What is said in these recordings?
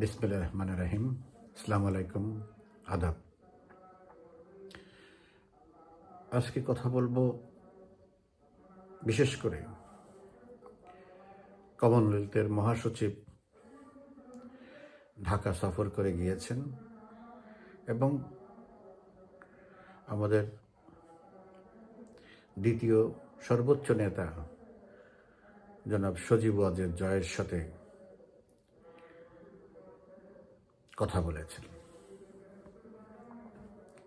বিসমিল্লা রহমান রাহিম আসসালামু আলাইকুম আদাব আজকে কথা বলব বিশেষ করে কমনওয়েলথের মহাসচিব ঢাকা সফর করে গিয়েছেন এবং আমাদের দ্বিতীয় সর্বোচ্চ নেতা জনাব সজীব ওয়াজের জয়ের সাথে কথা বলেছেন।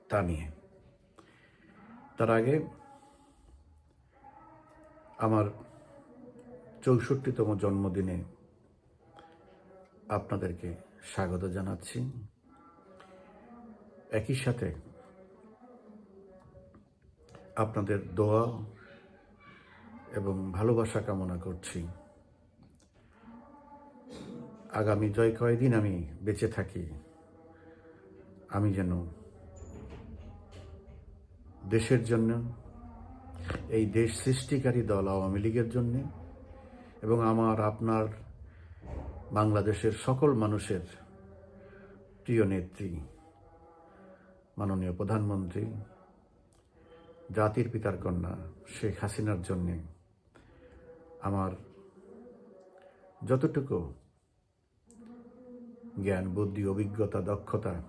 তা নিয়ে। তার আগে আমার চৌষট্টিতম জন্মদিনে আপনাদেরকে স্বাগত জানাচ্ছি। একই সাথে আপনাদের দোয়া এবং ভালোবাসা কামনা করছি। আগামী জয় কয়দিন আমি বেঁচে থাকি? আমি যেন দেশের জন্য, এই দেশ সৃষ্টিকারী দল আওয়ামী লীগের জন্য এবং আমার, আপনার, বাংলাদেশের সকল মানুষের প্রিয় নেত্রী, মাননীয় প্রধানমন্ত্রী, জাতির পিতার কন্যা শেখ হাসিনার জন্যে আমার যতটুকু জ্ঞান, বুদ্ধি, অভিজ্ঞতা, দক্ষতা,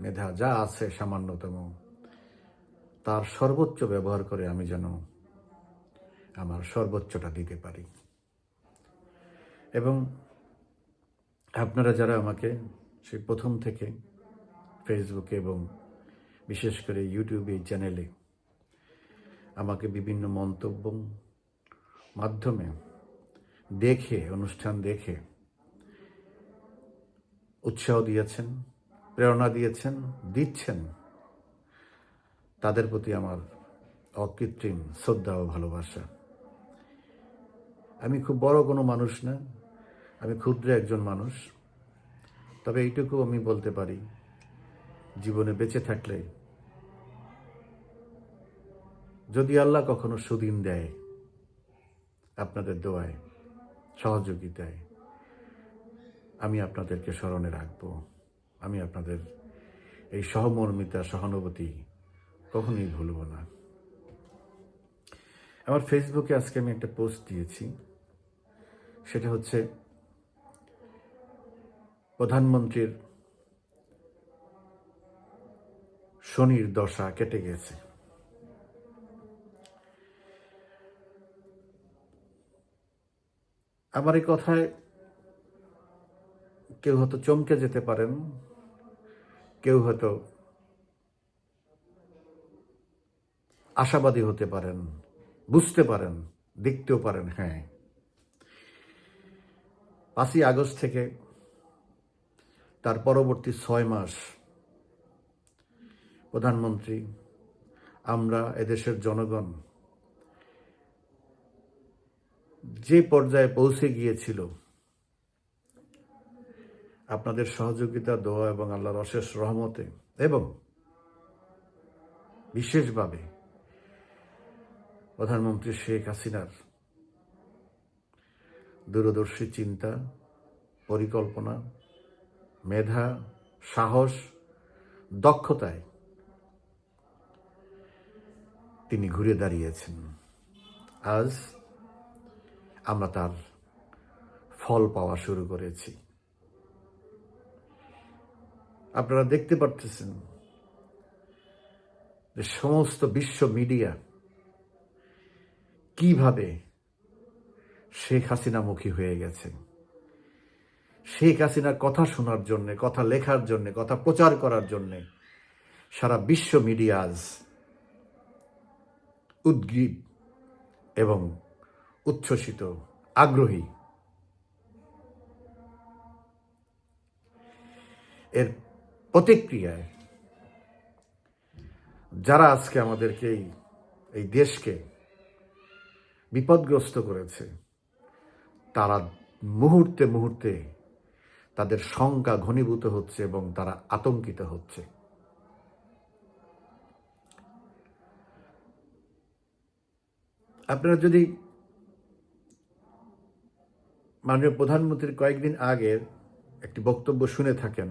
মেধা যা আছে সামান্যতম, তার সর্বোচ্চ ব্যবহার করে আমি যেন আমার সর্বোচ্চটা দিতে পারি। এবং আপনারা যারা আমাকে সেই প্রথম থেকে ফেসবুকে এবং বিশেষ করে ইউটিউবে এই চ্যানেলে আমাকে বিভিন্ন মন্তব্য মাধ্যমে দেখে, অনুষ্ঠান দেখে উৎসাহ দিয়েছেন, প্রেরণা দিয়েছেন, দিচ্ছেন। তাদের প্রতি আমার অকৃত্রিম শ্রদ্ধা ও ভালোবাসা। আমি খুব বড় কোনো মানুষ না, আমি ক্ষুদ্র একজন মানুষ। তবে এইটুকু আমি বলতে পারি, জীবনে বেঁচে থাকলে যদি আল্লাহ কখনো সুদিন দেয়, আপনাদের দোয়ায় সহযোগিতায় আমি আপনাদেরকে স্মরণে রাখব। আমি আপনাদের এই সহমর্মিতা, সহানুভূতি কখনোই ভুলব না। আমার ফেসবুকে আজকে আমি একটা পোস্ট দিয়েছি। সেটা হচ্ছে প্রধানমন্ত্রীর শনির দশা কেটে গেছে। আমার এই কথায় কেউ হয়তো চমকে যেতে পারেন, কেউ হয়তো আশাবাদী হতে পারেন, বুঝতে পারেন, দেখতেও পারেন হ্যাঁ। পাঁচই আগস্ট থেকে তার পরবর্তী ছয় মাস প্রধানমন্ত্রী, আমরা এদেশের জনগণ যে পর্যায়ে পৌঁছে গিয়েছিল আপনাদের সহযোগিতা, দোয়া এবং আল্লাহর অশেষ রহমতে এবং বিশেষভাবে প্রধানমন্ত্রী শেখ হাসিনার দূরদর্শী চিন্তা, পরিকল্পনা, মেধা, সাহস, দক্ষতায় তিনি ঘুরে দাঁড়িয়েছেন। আজ আমরা তার ফল পাওয়া শুরু করেছি। আপনারা দেখতে পারতেছেন যে সমস্ত বিশ্ব মিডিয়া কীভাবে শেখ হাসিনামুখী হয়ে গেছে। শেখ হাসিনার কথা শোনার জন্য, কথা লেখার জন্য, কথা প্রচার করার জন্য সারা বিশ্ব মিডিয়া আজ উদ্গ্রীব এবং উচ্ছ্বসিত, আগ্রহী। এর প্রতিক্রিয়ায়। যারা আজকে আমাদেরকে এই দেশকে বিপদগ্রস্ত করেছে, তারা মুহূর্তে মুহূর্তে তাদের শঙ্কা ঘনীভূত হচ্ছে এবং তারা আতঙ্কিত হচ্ছে। আপনারা যদি মাননীয় প্রধানমন্ত্রীর কয়েকদিন আগের একটি বক্তব্য শুনে থাকেন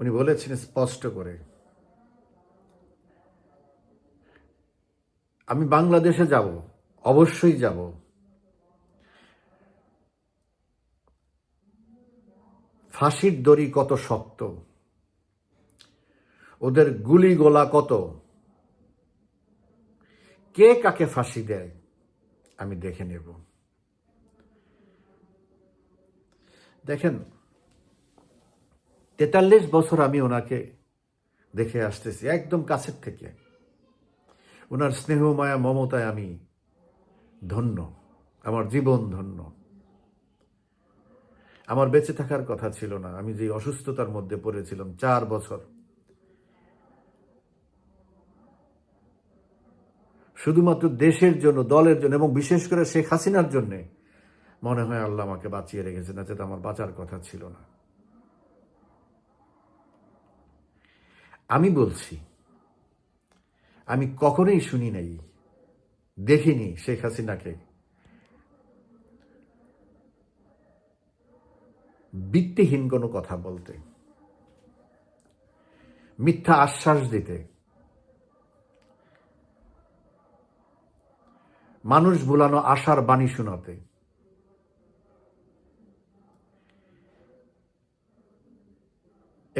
উনি বলেছেন স্পষ্ট করে। আমি বাংলাদেশে যাব, অবশ্যই যাব। ফাঁসির দড়ি কত শক্ত, ওদের গুলি গোলা কত, কে কাকে ফাঁসি দেয়, আমি দেখে নেব। দেখেন তেতাল্লিশ বছর আমি ওনাকে দেখে আসতেছি, একদম কাছের থেকে। ওনার স্নেহ মায়া মমতায় আমি ধন্য, আমার জীবন ধন্য। আমার বেঁচে থাকার কথা ছিল না, আমি যে অসুস্থতার মধ্যে পড়েছিলাম চার বছর। শুধুমাত্র দেশের জন্য, দলের জন্য এবং বিশেষ করে শেখ হাসিনার জন্য মনে হয় আল্লাহ আমাকে বাঁচিয়ে রেখেছে না যেটা আমার বাঁচার কথা ছিল না। আমি বলছি, আমি কখনোই শুনি নাই, দেখিনি শেখ হাসিনাকে। বৃত্তিহীন কোনো কথা বলতে, মিথ্যা আশ্বাস দিতে। মানুষ ভুলানো আশার বাণী শোনাতে।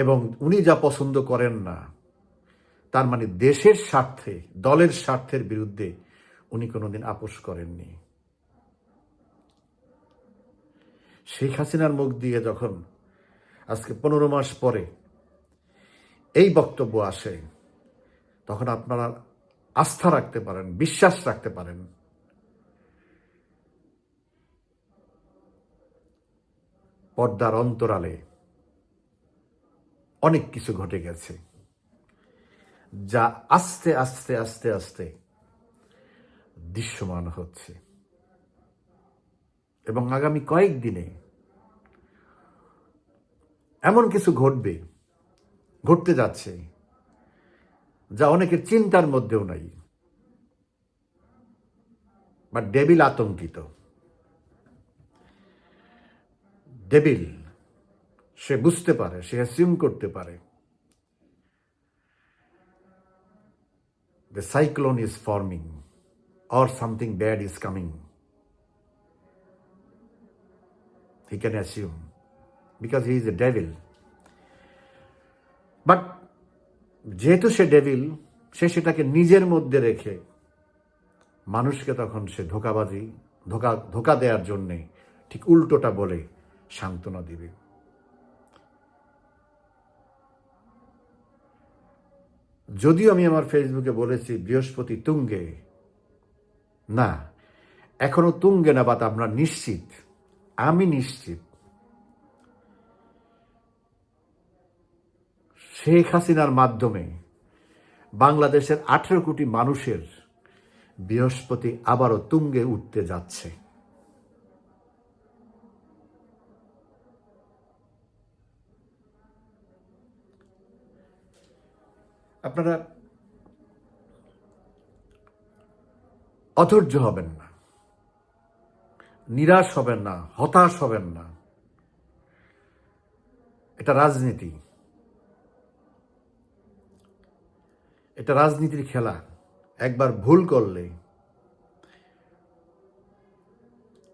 এবং উনি যা পছন্দ করেন না, তার মানে দেশের স্বার্থে, দলের স্বার্থের বিরুদ্ধে উনি কোনোদিন আপোষ করেননি। শেখ হাসিনার মুখ দিয়ে যখন আজকে পনেরো মাস পরে এই বক্তব্য আসে, তখন আপনারা আস্থা রাখতে পারেন, বিশ্বাস রাখতে পারেন। পর্দার অন্তরালে অনেক কিছু ঘটে গেছে। যা আস্তে আস্তে আস্তে আস্তে দৃশ্যমান হচ্ছে। এবং আগামী কয়েকদিনে এমন কিছু ঘটবে, ঘটতে যাচ্ছে, যা অনেকের চিন্তার মধ্যেও নাই বা ডেবিল আতঙ্কিত। ডেবিল সে বুঝতে পারে, সে অ্যাসিউম করতে পারে the cyclone is forming or something bad is coming. He can assume because he is a devil. But যেহেতু সে ডেভিল সে সেটাকে নিজের মধ্যে রেখে মানুষকে তখন সে ধোকাবাজি, ধোকা ধোকা দেওয়ার জন্যে ঠিক উল্টোটা বলে সান্ত্বনা দিবে যদিও আমি আমার ফেসবুকে বলেছি বৃহস্পতি তুঙ্গে, না, এখনও তুঙ্গে না বাত আমরা নিশ্চিত, আমি নিশ্চিত, শেখ হাসিনার মাধ্যমে বাংলাদেশের আঠেরো কোটি মানুষের বৃহস্পতি আবারও তুঙ্গে উঠতে যাচ্ছে। আপনারা অধৈর্য হবেন না। নিরাশ হবেন না, হতাশ হবেন না। এটা রাজনীতি। এটা রাজনীতির খেলা। একবার ভুল করলে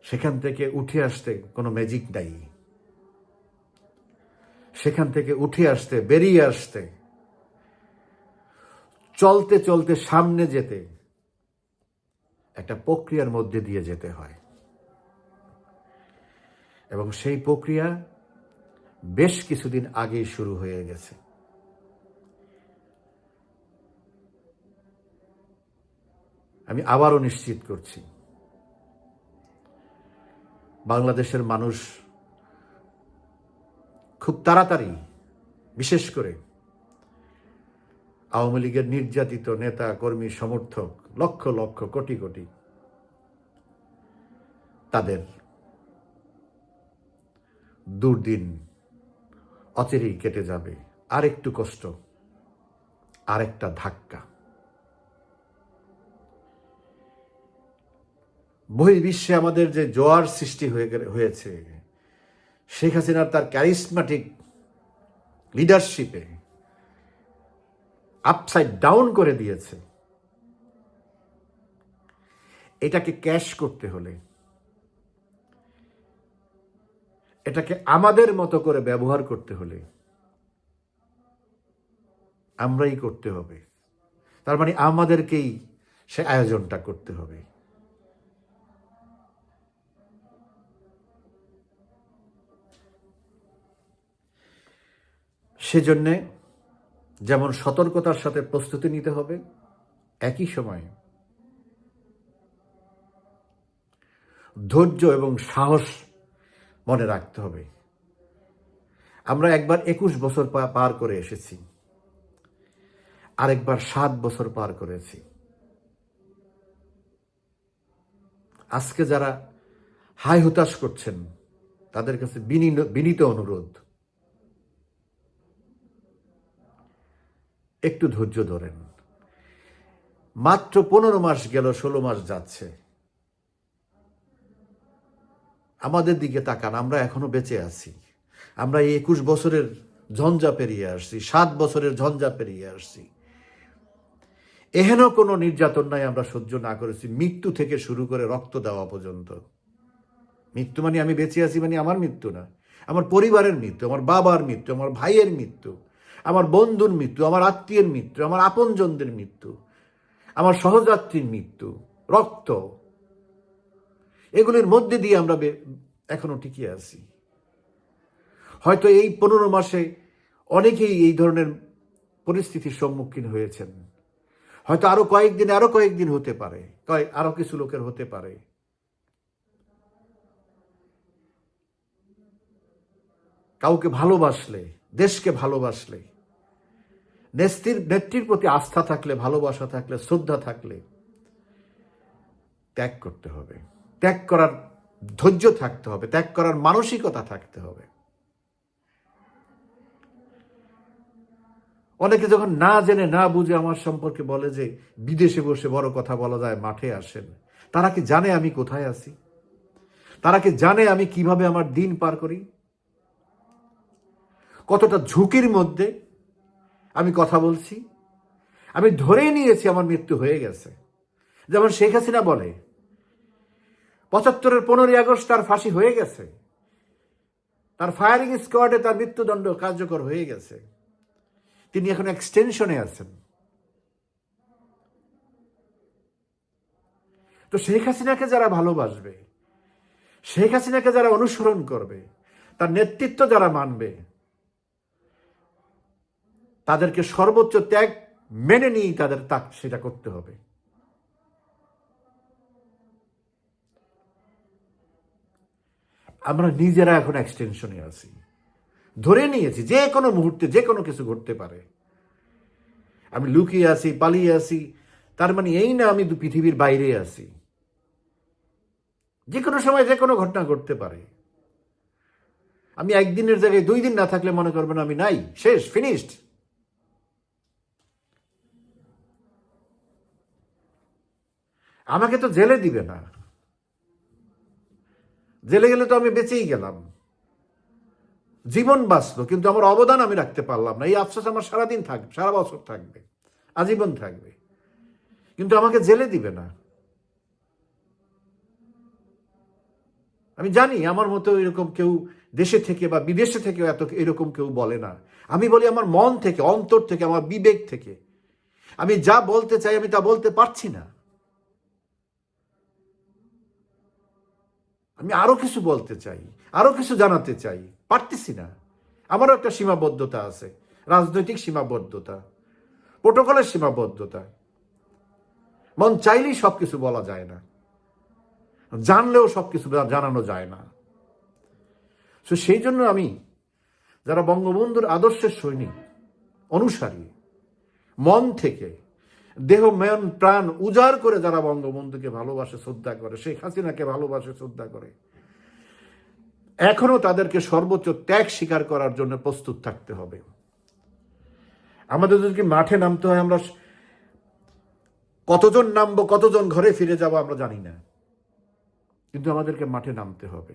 সেখান থেকে উঠে আসতে কোনো ম্যাজিক নাই। সেখান থেকে উঠে আসতে, বেরিয়ে আসতে চলতে চলতে সামনে যেতে, একটা প্রক্রিয়ার মধ্যে দিয়ে যেতে হয়। এবং সেই প্রক্রিয়া বেশ কিছুদিন আগেই শুরু হয়ে গেছে। আমি আবারও নিশ্চিত করছি, বাংলাদেশের মানুষ খুব তাড়াতাড়ি, বিশেষ করে আওয়ামী লীগের নির্যাতিত নেতা, কর্মী, সমর্থক, লক্ষ লক্ষ, কোটি কোটি তাদের দুর্দিন অচেরেই কেটে যাবে। আর একটু কষ্ট, আরেকটা ধাক্কা। বহির্বিশ্বে আমাদের যে জোয়ার সৃষ্টি হয়ে হয়েছে, শেখ হাসিনার তার ক্যারিসমেটিক লিডারশিপে আপসাইড ডাউন করে দিয়েছে। এটাকে ক্যাশ করতে হলে, এটাকে আমাদের মতো করে ব্যবহার করতে হলে আমরাই করতে হবে। তার মানে আমাদেরকেই সে আয়োজনটা করতে হবে। সেজন্যে যেমন সতর্কতার সাথে প্রস্তুতি নিতে হবে, একই সময়ে ধৈর্য এবং সাহস মনে রাখতে হবে। আমরা একবার একুশ বছর পার করে এসেছি। আরেকবার সাত বছর পার করেছি। আজকে যারা হাই হুতাশ করছেন, তাদের কাছে বিনীত- অনুরোধ। একটু ধৈর্য ধরেন। মাত্র পনেরো মাস গেল, ষোলো মাস যাচ্ছে। আমাদের দিকে তাকান, আমরা এখনও বেঁচে আছি। আমরা এই একুশ বছরের ঝঞ্ঝা পেরিয়ে আসছি, সাত বছরের ঝঞ্ঝা পেরিয়ে আসছি। এহেন কোনো নির্যাতন নাই আমরা সহ্য না করেছি, মৃত্যু থেকে শুরু করে রক্ত দেওয়া পর্যন্ত। মৃত্যু মানে আমি বেঁচে আছি মানে আমার মৃত্যু না। আমার পরিবারের মৃত্যু, আমার বাবার মৃত্যু, আমার ভাইয়ের মৃত্যু। আমার বন্ধুর মৃত্যু, আমার আত্মীয়ের মৃত্যু, আমার আপনজনদের মৃত্যু, আমার সহযাত্রীর মৃত্যু, রক্ত। এগুলির মধ্যে দিয়ে আমরা এখনও টিকে আছি। হয়তো এই পনেরো মাসে অনেকেই এই ধরনের পরিস্থিতির সম্মুখীন হয়েছেন। হয়তো আরও কয়েকদিন আরও কয়েকদিন হতে পারে কয়েক আরও কিছু লোকের হতে পারে। কাউকে ভালোবাসলে, দেশকে ভালোবাসলে নেত্রীর নেত্রীর প্রতি আস্থা থাকলে, ভালোবাসা থাকলে, শ্রদ্ধা থাকলে ত্যাগ করতে হবে। ত্যাগ করার ধৈর্য থাকতে হবে, ত্যাগ করার মানসিকতা থাকতে হবে। অনেকে যখন না জেনে, না বুঝে আমার সম্পর্কে বলে যে বিদেশে বসে বড় কথা বলা যায়, মাঠে আসেন, তারা কি জানে আমি কোথায় আছি? তারা কি জানে আমি কীভাবে আমার দিন পার করি? কতটা ঝুঁকির মধ্যে আমি কথা বলছি। আমি ধরেই নিয়েছি আমার মৃত্যু হয়ে গেছে। যেমন শেখ হাসিনা বলে, পঁচাত্তরের পনেরোই আগস্ট তার ফাঁসি হয়ে গেছে। তার ফায়ারিং স্কোয়াডে তার মৃত্যুদণ্ড কার্যকর হয়ে গেছে। তিনি এখন এক্সটেনশনে আছেন। তো শেখ হাসিনাকে যারা ভালোবাসবে, শেখ হাসিনাকে যারা অনুসরণ করবে, তার নেতৃত্ব যারা মানবে তাদেরকে সর্বোচ্চ ত্যাগ মেনে নিয়েই তাদের তা সেটা করতে হবে। আমরা নিজেরা এখন এক্সটেনশনে আছি। ধরে নিয়েছি, যে কোনো মুহূর্তে যে কোনো কিছু ঘটতে পারে। আমি লুকিয়ে আছি, পালিয়ে আছি, তার মানে এই না আমি পৃথিবীর বাইরে আছি। যে কোনো সময় যে কোনো ঘটনা ঘটতে পারে। আমি একদিনের জায়গায় দুই দিন না থাকলে মনে করবেন আমি নাই, শেষ ফিনিশড আমাকে তো জেলে দিবে না। জেলে গেলে তো আমি বেঁচেই গেলাম। জীবন বাঁচলো, কিন্তু আমার অবদান আমি রাখতে পারলাম না। এই আফসোস আমার সারাদিন থাকবে সারা বছর থাকবে, আজীবন থাকবে। কিন্তু আমাকে জেলে দিবে না। আমি জানি আমার মতো এরকম কেউ দেশে থেকে বা বিদেশে থেকে এত এরকম কেউ বলে না। আমি বলি আমার মন থেকে, অন্তর থেকে, আমার বিবেক থেকে। আমি যা বলতে চাই, আমি তা বলতে পারছি না। আমি আরও কিছু বলতে চাই, আরও কিছু জানাতে চাই। পারতেছি না। আমারও একটা সীমাবদ্ধতা আছে। রাজনৈতিক সীমাবদ্ধতা, প্রোটোকলের সীমাবদ্ধতা। মন চাইলেই সবকিছু বলা যায় না। জানলেও সবকিছু জানানো যায় না। তো সেই জন্য আমি যারা বঙ্গবন্ধুর আদর্শের সৈনিক, অনুসারী, মন থেকে দেহ মন প্রাণ উজাড় করে যারা বঙ্গবন্ধুকে ভালোবাসে, শ্রদ্ধা করে, শেখ হাসিনাকে ভালোবাসে, শ্রদ্ধা করে এখনও তাদেরকে সর্বোচ্চ ত্যাগ স্বীকার করার জন্য প্রস্তুত থাকতে হবে। আমাদের যদি মাঠে নামতে হয়, আমরা কতজন নামবো, কতজন ঘরে ফিরে যাব আমরা জানি না। কিন্তু আমাদেরকে মাঠে নামতে হবে।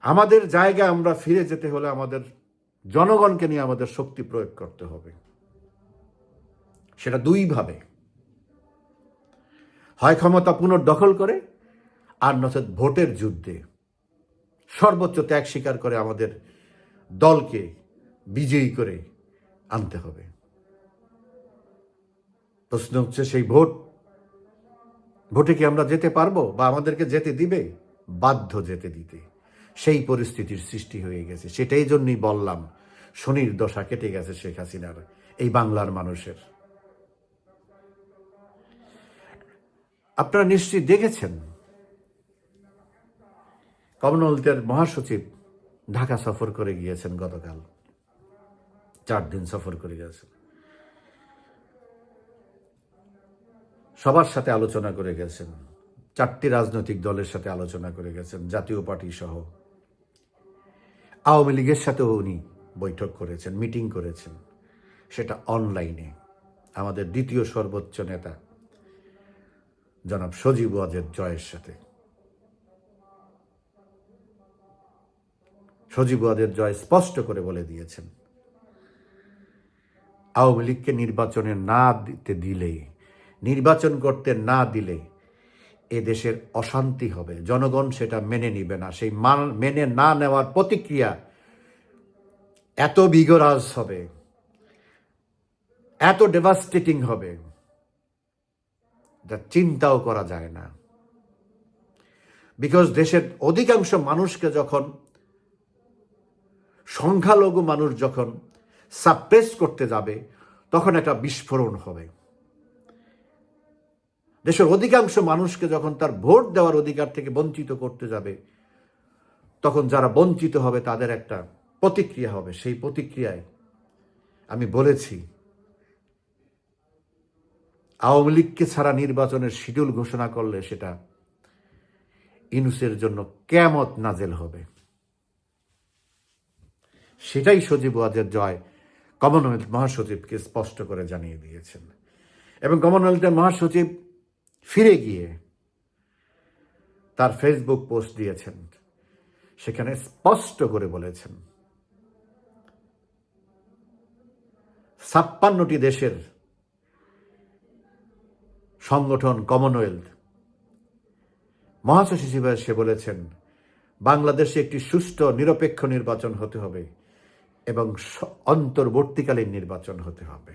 আমাদের জায়গা আমরা ফিরে যেতে হলে আমাদের জনগণকে নিয়ে আমাদের শক্তি প্রয়োগ করতে হবে। সেটা দুইভাবে। হয় ক্ষমতা পুনর্দখল করে, আর নচেত ভোটের যুদ্ধে। সর্বোচ্চ ত্যাগ স্বীকার করে আমাদের দলকে বিজয়ী করে আনতে হবে। প্রশ্ন হচ্ছে, সেই ভোট, ভোটে কি আমরা যেতে পারব বা আমাদেরকে যেতে দিবে? বাধ্য যেতে দিতে। সেই পরিস্থিতির সৃষ্টি হয়ে গেছে। সেটাই জন্যই বললাম, শনির দশা কেটে গেছে শেখ হাসিনার, এই বাংলার মানুষের। আপনারা নিশ্চয়ই দেখেছেন, কমনওয়েলথের মহাসচিব ঢাকা সফর করে গিয়েছেন গতকাল। চার দিন সফর করে গেছেন সবার সাথে আলোচনা করে গেছেন। চারটি রাজনৈতিক দলের সাথে আলোচনা করে গেছেন, জাতীয় পার্টি সহ। আওয়ামী লীগের সাথেও উনি বৈঠক করেছেন, মিটিং করেছেন। সেটা অনলাইনে। আমাদের দ্বিতীয় সর্বোচ্চ নেতা, জনাব সজীব ওয়াজেদ জয়ের সাথে। সজীব ওয়াজেদ জয় স্পষ্ট করে বলে দিয়েছেন, আওয়ামী লীগকে নির্বাচনে না দিতে দিলে, নির্বাচন করতে না দিলে এ দেশের অশান্তি হবে। জনগণ সেটা মেনে নিবে না। সেই মান মেনে না নেওয়ার প্রতিক্রিয়া এত বিগরাজ হবে, এত ডেভাস্টেটিং হবে যা চিন্তাও করা যায় না। বিকজ দেশের অধিকাংশ মানুষকে যখন, সংখ্যালঘু মানুষ যখন সাপ্রেস করতে যাবে, তখন একটা বিস্ফোরণ হবে। দেশের অধিকাংশ মানুষকে যখন তার ভোট দেওয়ার অধিকার থেকে বঞ্চিত করতে যাবে, তখন যারা বঞ্চিত হবে তাদের একটা প্রতিক্রিয়া হবে। সেই প্রতিক্রিয়ায় আমি বলেছি, আওয়ামী লীগকে ছাড়া নির্বাচনের শিডিউল ঘোষণা করলে সেটা ইনুসের জন্য কেমত নাজেল হবে। সেটাই সজীব ওয়াজের জয় কমনওয়েলথ মহাসচিবকে স্পষ্ট করে জানিয়ে দিয়েছেন। এবং কমনওয়েলথের মহাসচিব ফিরে গিয়ে তার ফেসবুক পোস্ট দিয়েছেন। সেখানে স্পষ্ট করে বলেছেন, ছাপ্পান্নটি দেশের সংগঠন কমনওয়েলথ মহাসচিব হিসেবে সে বলেছেন, বাংলাদেশে একটি সুষ্ঠু নিরপেক্ষ নির্বাচন হতে হবে এবং অন্তর্বর্তীকালীন নির্বাচন হতে হবে।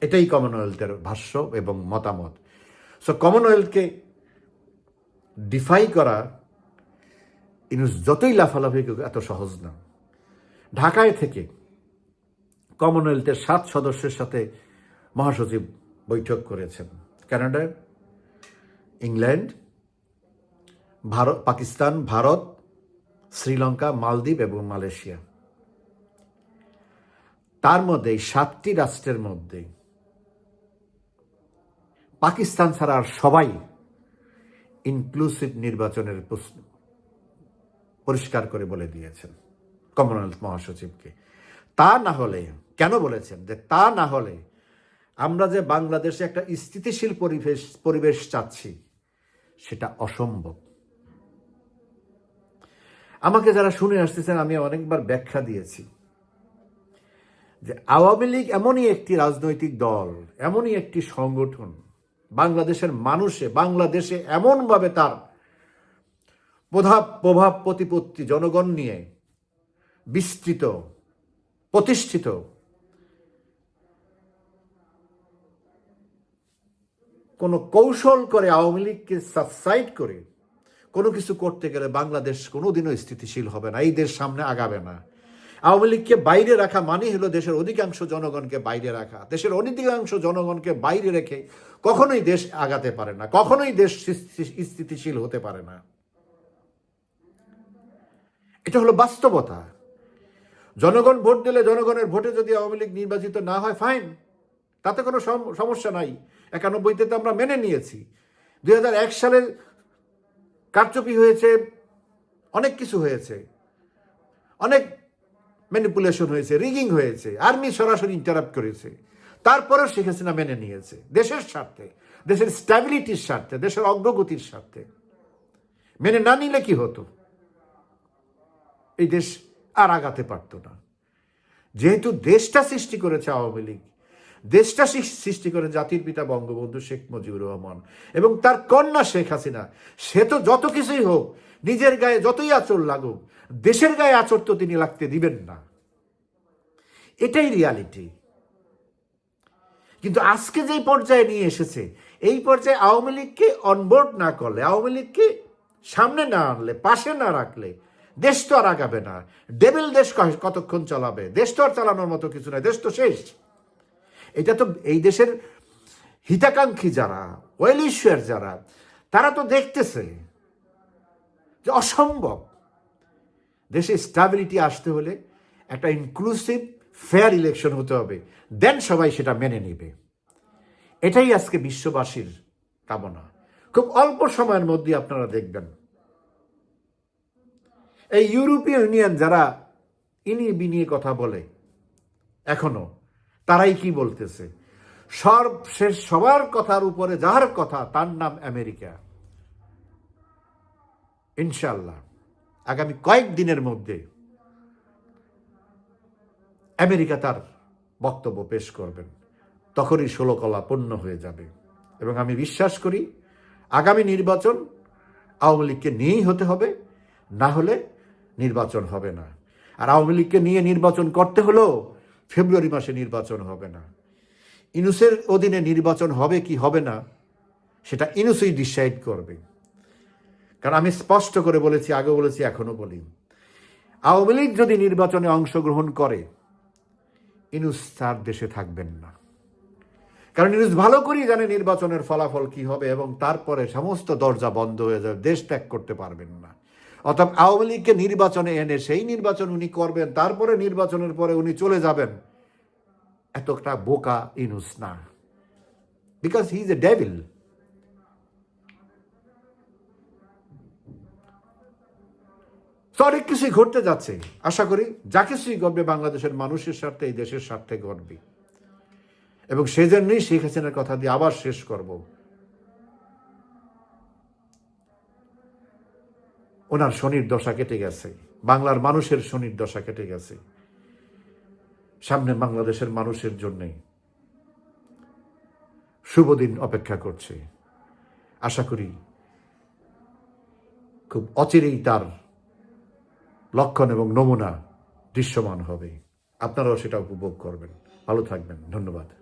এটাই কমনওয়েলথের ভাষ্য এবং মতামত। সো কমনওয়েলথকে ডিফাই করা ইনুস যতই লাফালাফি এত সহজ না। ঢাকায় থেকে কমনওয়েলথের সাত সদস্যের সাথে মহাসচিব বৈঠক করেছেন। কানাডা, ইংল্যান্ড, ভারত, পাকিস্তান, ভারত, শ্রীলঙ্কা, মালদ্বীপ এবং মালয়েশিয়া। তার মধ্যে সাতটি রাষ্ট্রের মধ্যে পাকিস্তান ছাড়া আর সবাই ইনক্লুসিভ নির্বাচনের প্রশ্ন পরিষ্কার করে বলে দিয়েছেন কমনওয়েলথ মহাসচিবকে। তা না হলে, কেন বলেছেন? যে তা না হলে আমরা যে বাংলাদেশে একটা স্থিতিশীল পরিবেশ পরিবেশ চাচ্ছি, সেটা অসম্ভব। আমাকে যারা শুনে আসতেছেন, আমি অনেকবার ব্যাখ্যা দিয়েছি যে আওয়ামী লীগ এমনই একটি রাজনৈতিক দল, এমনই একটি সংগঠন বাংলাদেশের মানুষে, বাংলাদেশে এমনভাবে তার প্রভাব প্রভাব প্রতিপত্তি জনগণ নিয়ে বিস্তৃত, প্রতিষ্ঠিত, কোনো কৌশল করে আওয়ামী লীগকে সাবসাইড করে কোনো কিছু করতে গেলে বাংলাদেশ কোনোদিনও স্থিতিশীল হবে না। এই দেশ সামনে আগাবে না। আওয়ামী লীগকে বাইরে রাখা মানে হলো দেশের অধিকাংশ জনগণকে বাইরে রাখা। দেশের অধিকাংশ জনগণকে বাইরে রেখে কখনোই দেশ আগাতে পারে না, কখনোই দেশ স্থিতিশীল হতে পারে না। এটা হলো বাস্তবতা। জনগণ ভোট দিলে জনগণের ভোটে যদি আওয়ামী লীগ নির্বাচিত না হয় ফাইন তাতে কোনো সম- সমস্যা নাই। একানব্বইতে তো আমরা মেনে নিয়েছি। দুই হাজার এক সালে কারচুপি হয়েছে, অনেক কিছু হয়েছে। অনেক ম্যানিপুলেশন হয়েছে রিগিং হয়েছে আর্মি সরাসরি ইন্টারাপ্ট করেছে। তারপরেও শেখ হাসিনা মেনে নিয়েছে, দেশের স্বার্থে, দেশের স্ট্যাবিলিটির স্বার্থে, দেশের অগ্রগতির স্বার্থে। মেনে না নিলে কি হতো? এই দেশ আর আগাতে পারত না। যেহেতু দেশটা সৃষ্টি করেছে আওয়ামী লীগ, দেশটা সৃষ্টি করে জাতির পিতা বঙ্গবন্ধু শেখ মুজিবুর রহমান এবং তার কন্যা শেখ হাসিনা, সে তো যত কিছুই হোক নিজের গায়ে যতই আচর লাগুক, দেশের গায়ে আচর তো তিনি লাগতে দিবেন না। এটাই রিয়ালিটি কিন্তু আজকে যেই পর্যায়ে নিয়ে এসেছে, এই পর্যায়ে আওয়ামী লীগকে অনবোর্ড না করলে, আওয়ামী লীগকে সামনে না আনলে, পাশে না রাখলে, দেশ তো আর আগাবে না। ডেবিল দেশ কতক্ষণ চালাবে? দেশ তো আর চালানোর মতো কিছু নয় দেশ তো শেষ। এটা তো এই দেশের হিতাকাঙ্ক্ষী যারা ওয়েলিশিয়ার যারা, তারা তো দেখতেছে। যে অসম্ভব। দেশে স্টাবিলিটি আসতে হলে একটা ইনক্লুসিভ ফেয়ার ইলেকশন হতে হবে। দেন সবাই সেটা মেনে নেবে। এটাই আজকে বিশ্ববাসীর কামনা। খুব অল্প সময়ের মধ্যে আপনারা দেখবেন। এই ইউরোপীয় ইউনিয়ন যারা ইনিয়ে বিনিয়ে কথা বলে, এখনও, তারাই কি বলতেছে? সর্বশেষ সবার কথার উপরে যার কথা, তার নাম আমেরিকা। ইনশাল্লাহ আগামী কয়েক দিনের মধ্যে আমেরিকা তার বক্তব্য পেশ করবেন। তখনই ষোলো কলা পূর্ণ হয়ে যাবে। এবং আমি বিশ্বাস করি, আগামী নির্বাচন আওয়ামী লীগকে নিয়েই হতে হবে, না হলে নির্বাচন হবে না। আর আওয়ামী লীগকে নিয়ে নির্বাচন করতে হলেও ফেব্রুয়ারি মাসে নির্বাচন হবে না। ইনুসের অধীনে নির্বাচন হবে কি হবে না, সেটা ইনুসই ডিসাইড করবে। কারণ আমি স্পষ্ট করে বলেছি আগে বলেছি এখনও বলি। আওয়ামী লীগ যদি নির্বাচনে অংশগ্রহণ করে, ইনুস তার দেশে থাকবেন না। কারণ ইনুস ভালো করেই জানে নির্বাচনের ফলাফল কি হবে এবং তারপরে সমস্ত দরজা বন্ধ হয়ে যাবে, দেশ ত্যাগ করতে পারবেন না। অর্থাৎ আওয়ামী লীগকে নির্বাচনে এনে সেই নির্বাচন উনি করবেন, তারপরে নির্বাচনের পরে উনি চলে যাবেন। এতটা বোকা ইনুস না। Because he is a devil তো অনেক কিছুই ঘটতে যাচ্ছে। আশা করি যা কিছুই ঘটবে বাংলাদেশের মানুষের স্বার্থে, এই দেশের স্বার্থে ঘটবে। এবং সেজন্যই শেখ হাসিনার কথা দিয়ে আবার শেষ করব। ওনার শনির দশা কেটে গেছে। বাংলার মানুষের শনির দশা কেটে গেছে। সামনে বাংলাদেশের মানুষের জন্যে শুভ দিন অপেক্ষা করছে। আশা করি খুব অচিরেই তার লক্ষণ এবং নমুনা দৃশ্যমান হবে। আপনারাও সেটা উপভোগ করবেন। ভালো থাকবেন। ধন্যবাদ।